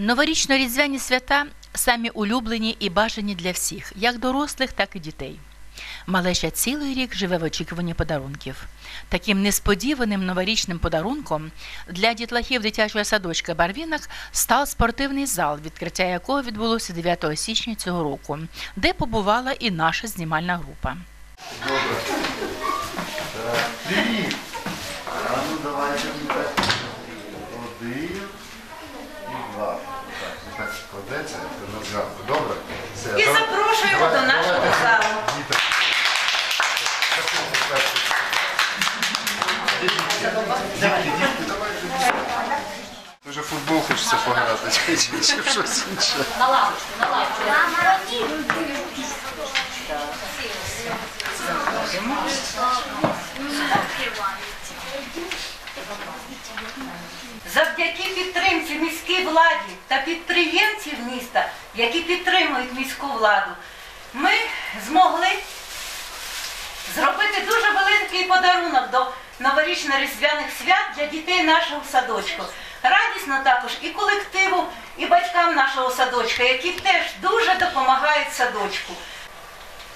Новорічно-різдвяні свята самі улюблені і бажані для всіх, як дорослих, так і дітей. Малеща цілий рік живе в очікуванні подарунків. Таким несподіваним новорічним подарунком для дітлахів дитячого садочка Барвінок став спортивний зал, відкриття якого відбулося 9 січня цього року, де побувала і наша знімальна група. Привіт! А ну давайте. Один і два. Так, так складеться на згадку. Добре? Все. І давай- запрошуємо давай- до нашого давайте. залу. Діти. Давайте. Вже футбол хочеться пограти, чи, чи, чи щось інше. Завдяки підтримці міській владі та підприємців міста, які підтримують міську владу, ми змогли зробити дуже великий подарунок до новорічно-різдвяних свят для дітей нашого садочку. Радісно також і колективу, і батькам нашого садочка, які теж дуже допомагають садочку.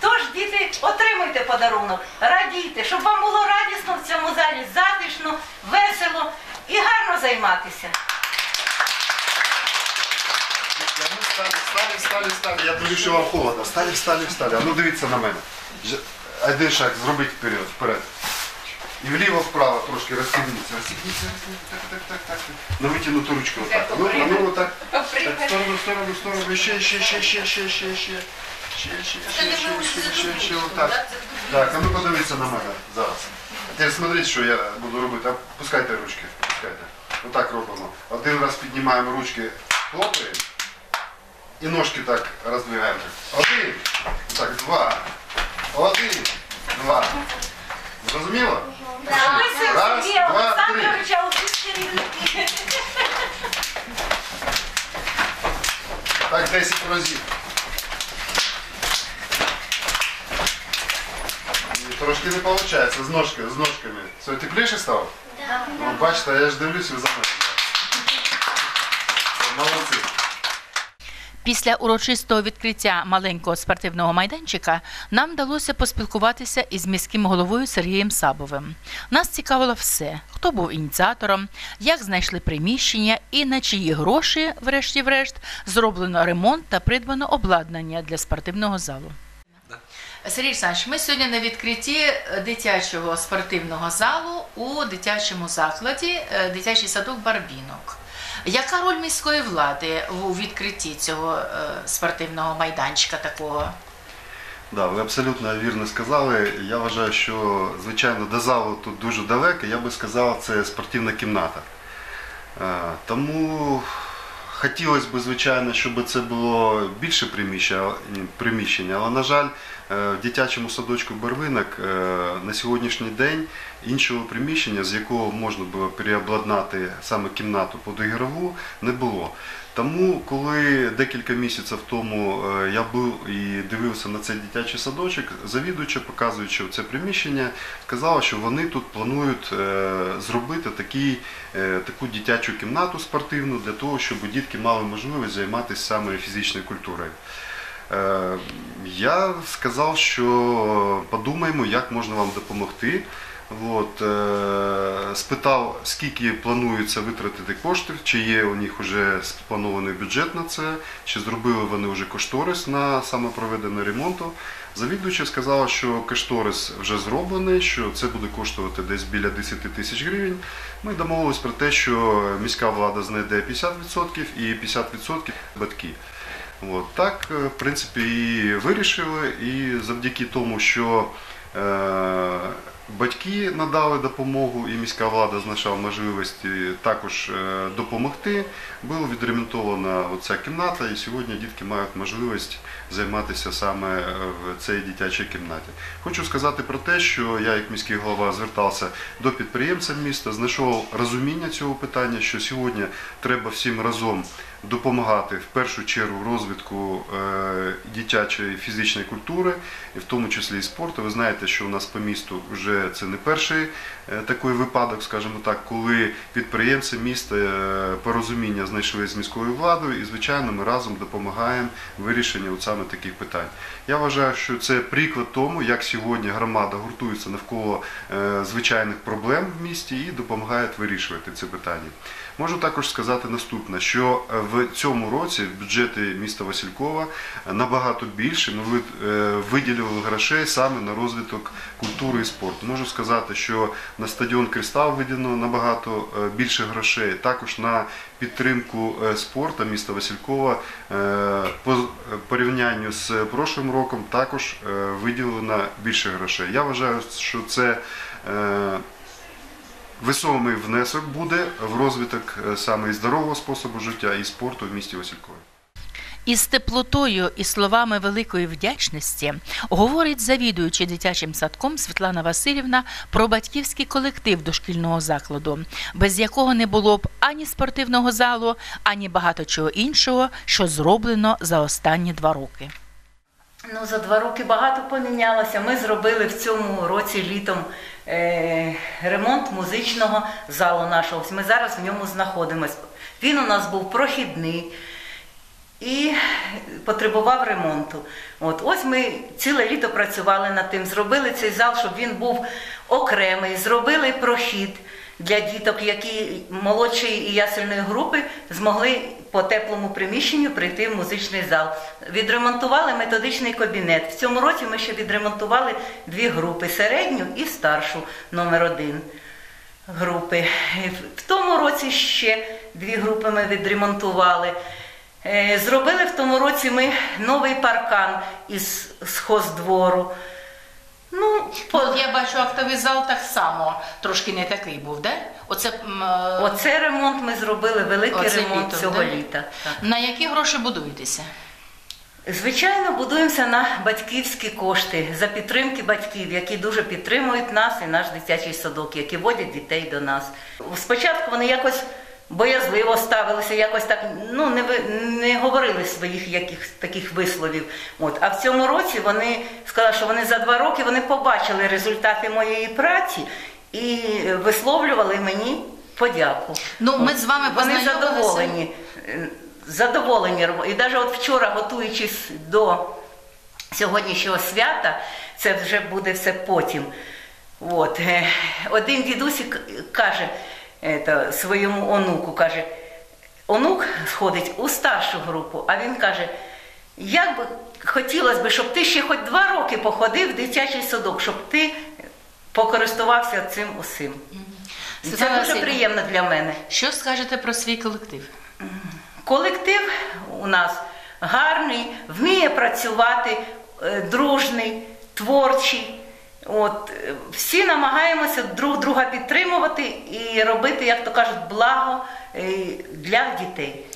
Тож, діти, отримуйте подарунок, радійте, щоб вам було радісно в цьому залі, затишно, весело займатися. А ну, Стали, стали, стали, стали. Я дивлюсь, що вам холодно. Встали, встали, встали. А ну дивіться на мене. Ж- Один шаг зробіть вперед, вперед. І вліво, вправо трошки розтягніться. Розтягніться, розтягніться. Так, так, так, так. На витягнуту ручку отак. А ну, а ну отак. Так, в сторону, в сторону, в сторону. Ще, ще, ще, ще, ще, ще, ще. Ще, ще, ще, ще, ще, ще, ще, отак. Так, а ну подивіться на мене зараз. Тепер смотрите, що я буду робити. Опускайте ручки, опускайте. Отак робимо. Один раз піднімаємо ручки, хлопаємо. І ножки так роздвигаємо. Один. Так, два. Один. Два. Зрозуміло? Записуємо Раз, Сергія два, Олександровича у всі керівники. Так 10 разів. І Трошки не виходить з ножками, з ножками. Все, тепліше стало? Ну, бачите, я ж дивлюсь ви за мене. Молодці. Після урочистого відкриття маленького спортивного майданчика нам вдалося поспілкуватися із міським головою Сергієм Сабовим. Нас цікавило все: хто був ініціатором, як знайшли приміщення і на чиї гроші, врешті-врешт, зроблено ремонт та придбано обладнання для спортивного залу. Сергій Олександрович, ми сьогодні на відкритті е, дитячого спортивного залу у дитячому закладі, е, дитячий садок Барбінок. Яка роль міської влади у відкритті цього е, спортивного майданчика такого? Да, ви абсолютно вірно сказали. Я вважаю, що звичайно до залу тут дуже далеко. Я би сказав, це спортивна кімната. Тому хотілося б, звичайно, щоб це було більше приміщення, але, на жаль, е, в дитячому садочку Барвинок е, на сьогоднішній день іншого приміщення, з якого можна було переобладнати саме кімнату під ігрову, не було. Тому, коли декілька місяців тому е, я був і дивився на цей дитячий садочок, завідуюча, показуючи це приміщення, сказала, що вони тут планують е, зробити такий, е, таку дитячу кімнату спортивну для того, щоб дітки мали можливість займатися саме фізичною культурою. Я сказав, що подумаємо, як можна вам допомогти. От, е, спитав, скільки планується витратити коштів, чи є у них вже спланований бюджет на це, чи зробили вони вже кошторис на саме проведення ремонту. Завідуюча сказала, що кошторис вже зроблений, що це буде коштувати десь біля 10 тисяч гривень. Ми домовились про те, що міська влада знайде 50% і 50% батьки. От, так, е, в принципі, і вирішили. І завдяки тому, що е, батьки надали допомогу, і міська влада знайшла можливості також е, допомогти, була відремонтована оця кімната, і сьогодні дітки мають можливість займатися саме е, в цій дитячій кімнаті. Хочу сказати про те, що я, як міський голова, звертався до підприємців міста, знайшов розуміння цього питання, що сьогодні треба всім разом допомагати в першу чергу розвитку е, дитячої фізичної культури, і в тому числі і спорту. Ви знаєте, що у нас по місту вже це не перший е, такий випадок, скажімо так, коли підприємці міста е, порозуміння знайшли з міською владою, і звичайно ми разом допомагаємо вирішенню саме таких питань. Я вважаю, що це приклад тому, як сьогодні громада гуртується навколо звичайних проблем в місті і допомагає вирішувати ці питання. Можу також сказати наступне, що е, в цьому році в бюджеті міста Василькова набагато більше ми е, виділили грошей саме на розвиток культури і спорту. Можу сказати, що на стадіон Кристал виділено набагато е, більше грошей. Також на підтримку е, спорту міста Василькова е, по порівнянню з прошлим роком також виділено більше грошей. Я вважаю, що це весомий внесок буде в розвиток е, саме і здорового способу життя і спорту в місті Василькові. Із теплотою і словами великої вдячності говорить завідуючий дитячим садком Світлана Васильівна про батьківський колектив дошкільного закладу, без якого не було б ані спортивного залу, ані багато чого іншого, що зроблено за останні два роки. Ну, за два роки багато помінялося. Ми зробили в цьому році літом ремонт музичного залу нашого. Ми зараз в ньому знаходимося. Він у нас був прохідний і потребував ремонту. От ось ми ціле літо працювали над тим, зробили цей зал, щоб він був окремий, зробили прохід для діток, які молодшої і ясельної групи змогли по теплому приміщенню прийти в музичний зал. Відремонтували методичний кабінет. В цьому році ми ще відремонтували дві групи середню і старшу номер один групи. В тому році ще дві групи ми відремонтували. Е, Зробили в тому році ми новий паркан із схоздвору. От я бачу, актовий зал так само трошки не такий був, де? Оце м, е, оце ремонт ми зробили, великий Оце ремонт літом, цього да? літа. Так. на які гроші будуєтеся? Звичайно, будуємося на батьківські кошти за підтримки батьків, які дуже підтримують нас і наш дитячий садок, які водять дітей до нас. Спочатку вони якось боязливо ставилися, якось так ну не не говорили своїх яких таких висловів. От а в цьому році вони сказали, що вони за два роки вони побачили результати моєї праці і висловлювали мені подяку. Ну, ми з вами Вони задоволені. е, Задоволені. І навіть от вчора, готуючись до сьогоднішнього свята, це вже буде все потім. От. е, Один дідусик каже своєму онуку, каже, онук сходить у старшу групу, а він каже, як би хотілося б, щоб ти ще хоч два роки походив в дитячий садок, щоб ти покористувався цим усім. Це дуже приємно для мене. Що скажете про свій колектив? Колектив у нас гарний, вміє працювати, е, дружний, творчий. От, е, всі намагаємося друг друга підтримувати і робити, як то кажуть, благо е, для дітей.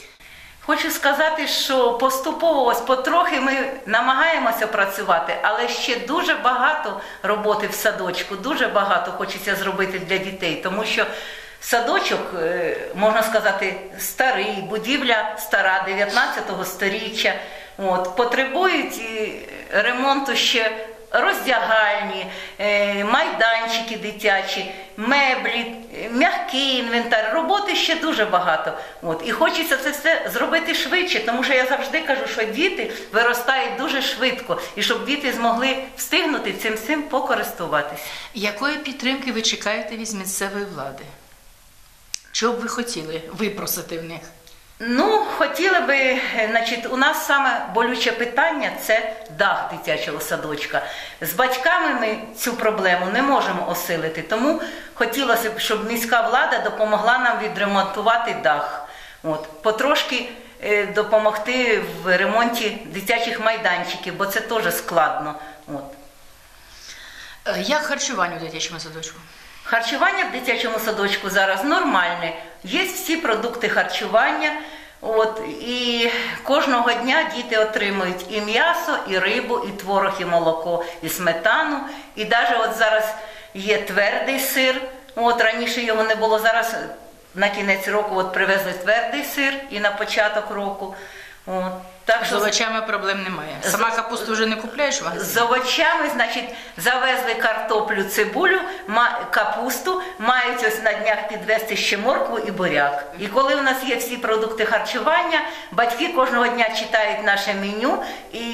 Хочу сказати, що поступово ось потрохи ми намагаємося працювати, але ще дуже багато роботи в садочку, дуже багато хочеться зробити для дітей, тому що садочок, е, можна сказати, старий, будівля стара, 19 сторіччя. От, потребують ремонту ще роздягальні, е, майданчики дитячі, меблі, м'який інвентар. Роботи ще дуже багато. От. І хочеться це все зробити швидше, тому що я завжди кажу, що діти виростають дуже швидко, і щоб діти змогли встигнути цим всім покористуватися. Якої підтримки ви чекаєте від місцевої влади? Чого б ви хотіли випросити в них? Ну, хотіли би, е, значить, у нас саме болюче питання це дах дитячого садочка. З батьками ми цю проблему не можемо осилити, тому хотілося б, щоб міська влада допомогла нам відремонтувати дах. От, потрошки е, допомогти в ремонті дитячих майданчиків, бо це теж складно. От. Е, Як харчування у дитячому садочку? Харчування в дитячому садочку зараз нормальне. Є всі продукти харчування. От, і кожного дня діти отримують і м'ясо, і рибу, і творог, і молоко, і сметану. І навіть от зараз є твердий сир. От раніше його не було. Зараз на кінець року от привезли твердий сир і на початок року. От. Так З що овочами проблем немає. Сама капусту вже не купляєш в з овочами, значить, завезли картоплю, цибулю, ма- капусту, мають ось на днях підвезти ще моркву і буряк. І коли у нас є всі продукти харчування, батьки кожного дня читають наше меню і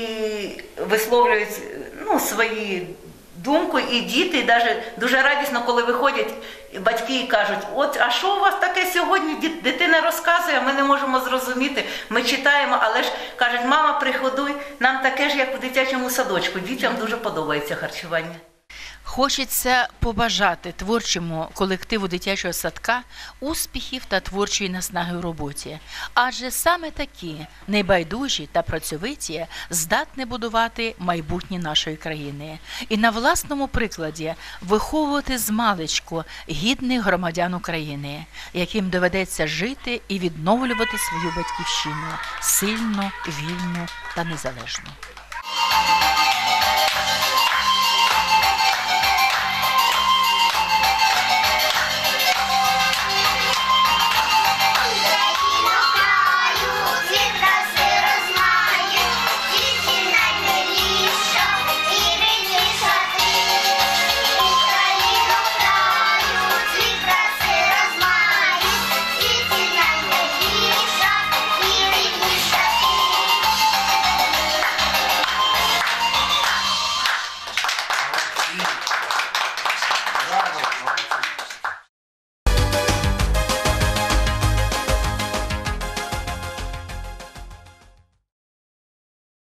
висловлюють ну, свої думку, і діти навіть дуже радісно, коли виходять батьки і кажуть, от а що у вас таке сьогодні? Дитина розказує, ми не можемо зрозуміти. Ми читаємо, але ж кажуть, мама, приходуй, нам таке ж, як у дитячому садочку. Дітям дуже подобається харчування. Хочеться побажати творчому колективу дитячого садка успіхів та творчої наснаги у роботі, адже саме такі небайдужі та працьовиті здатні будувати майбутнє нашої країни і на власному прикладі виховувати з маличку гідних громадян України, яким доведеться жити і відновлювати свою батьківщину сильно, вільну та незалежну.